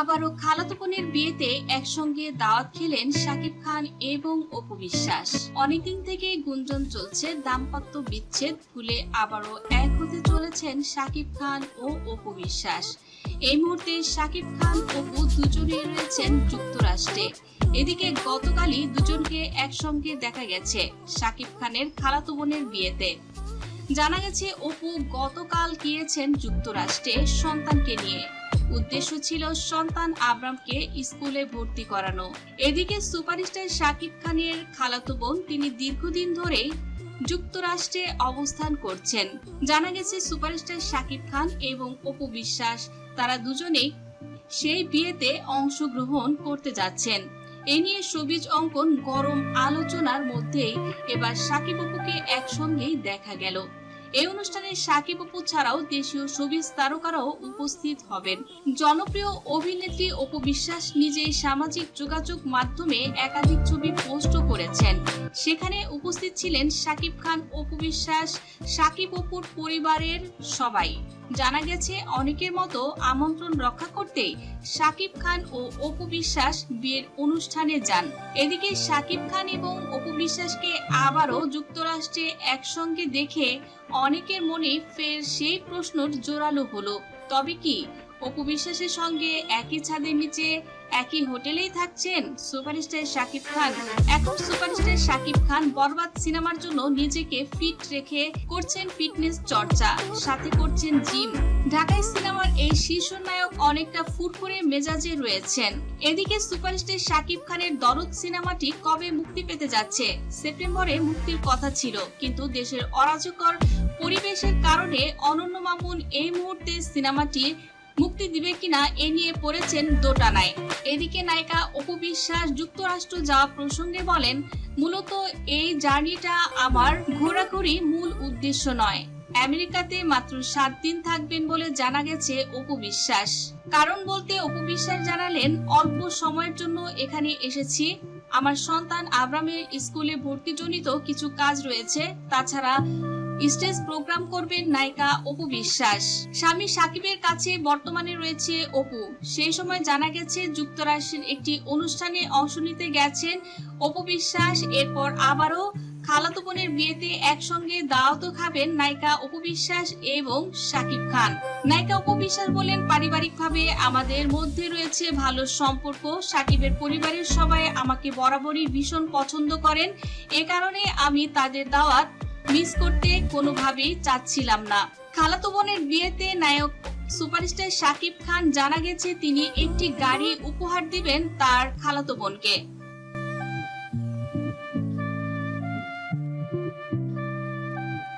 আবারও খালাতো বোনের বিয়েতে একসঙ্গে দাওয়াত খেলেন শাকিব খান এবং অপু বিশ্বাস। অনেকদিন থেকে গুঞ্জন চলছে, দাম্পত্য বিচ্ছেদ ভুলে আবারও এক হতে চলেছেন শাকিব খান ও অপু বিশ্বাস। এই মুহূর্তে শাকিব খান, অপু দুজনেই রয়েছেন যুক্তরাষ্ট্রে। এদিকে গতকালই দুজনকে একসঙ্গে দেখা গেছে শাকিব খানের খালাতো বোনের বিয়েতে। জানা গেছে, অপু গতকাল গিয়েছেন যুক্তরাষ্ট্রে সন্তানকে নিয়ে। উদ্দেশ্য ছিল সন্তান আব্রামকে স্কুলে ভর্তি করানো। এদিকে সুপারস্টার শাকিব খানের খালাতো বোন তিনি দীর্ঘদিন ধরে যুক্তরাষ্ট্রে অবস্থান করছেন। জানা গেছে সুপারস্টার শাকিব খান এবং অপু বিশ্বাস, তারা দুজনেই সেই বিয়েতে অংশগ্রহণ করতে যাচ্ছেন। এ নিয়ে সবিজ অঙ্কন গরম আলোচনার মধ্যেই এবার সাকিব অপুকে একসঙ্গেই দেখা গেল। এই অনুষ্ঠানে সাকিব অপু ছাড়াও দেশীয় সুবিজ তারকারাও উপস্থিত হবেন। জনপ্রিয় অভিনেত্রী অপু বিশ্বাস নিজেই সামাজিক যোগাযোগ মাধ্যমে একাধিক ছবি পোস্টও করেছেন। সেখানে উপস্থিত ছিলেন সাকিব খান, অপু বিশ্বাস সাকিব অপুর পরিবারের সবাই। জানা গেছে, অনেকের মতো আমন্ত্রণ রক্ষা করতেই সাকিব খান ও অপু বিশ্বাস বিয়ের অনুষ্ঠানে যান। এদিকে সাকিব খান এবং অপু বিশ্বাসকে আবারও যুক্তরাষ্ট্রে একসঙ্গে দেখে অনেকের মনে ফের সেই প্রশ্ন জোরালো হলো। তবে কি অপু বিশ্বাসের সঙ্গে একই ছাদের নিচে একই হোটেলেই থাকছেন সুপারস্টার শাকিব খান। এখন সুপারস্টার শাকিব খান বরবাদ সিনেমার জন্য নিজেকে ফিট রেখে করছেন ফিটনেস চর্চা, সাথে করছেন জিম। ঢাকায় সিনেমার এই শীর্ষ নায়ক অনেকটা ফুরফুরে মেজাজে রয়েছেন। এদিকে সুপারস্টার শাকিব খানের দরদ সিনেমাটি কবে মুক্তি পেতে যাচ্ছে? সেপ্টেম্বরে মুক্তির কথা ছিল, কিন্তু দেশের অরাজকর পরিবেশের কারণে অনন্য মামুন এই মুহূর্তে সিনেমাটি মুক্তি দিবে কিনা এ নিয়ে পড়েছেন দোটানায়। এদিকে নায়িকা অপু বিশ্বাস যুক্তরাষ্ট্র যাওয়া প্রসঙ্গে বলেন, মূলত এই জার্নিটা আমার ঘোরাঘুরি মূল উদ্দেশ্য নয়। আমেরিকাতে মাত্র সাত দিন থাকবেন বলে জানা গেছে অপু বিশ্বাস। কারণ বলতে অপু বিশ্বাস জানালেন, অল্প সময়ের জন্য এখানে এসেছি। আমার সন্তান আব্রামের স্কুলে ভর্তিজনিত কিছু কাজ রয়েছে। তাছাড়া স্টেজ প্রোগ্রাম করবেন নায়িকা অপু বিশ্বাস। স্বামী সাকিবের কাছে বর্তমানে রয়েছে অপু। সেই সময় জানা গেছে যুক্তরাষ্ট্রের একটি অনুষ্ঠানে অংশ নিতে গেছেন অপু বিশ্বাস। এরপর আবারও খালাতো বোনের বিয়েতে একসঙ্গে দাওয়াতও খাবেন নায়িকা অপু বিশ্বাস এবং সাকিব খান। নায়িকা অপু বিশ্বাস বলেন, পারিবারিকভাবে আমাদের মধ্যে রয়েছে ভালো সম্পর্ক। সাকিবের পরিবারের সবাই আমাকে বরাবরই ভীষণ পছন্দ করেন। এ কারণে আমি তাদের দাওয়াত মিস করতে কোনোভাবেই চাচ্ছিলাম না। খালাতো বোনের বিয়েতে নায়ক সুপারস্টার শাকিব খান জানা গেছে, তিনি একটি গাড়ি উপহার দিবেন তার খালাতো বোনকে।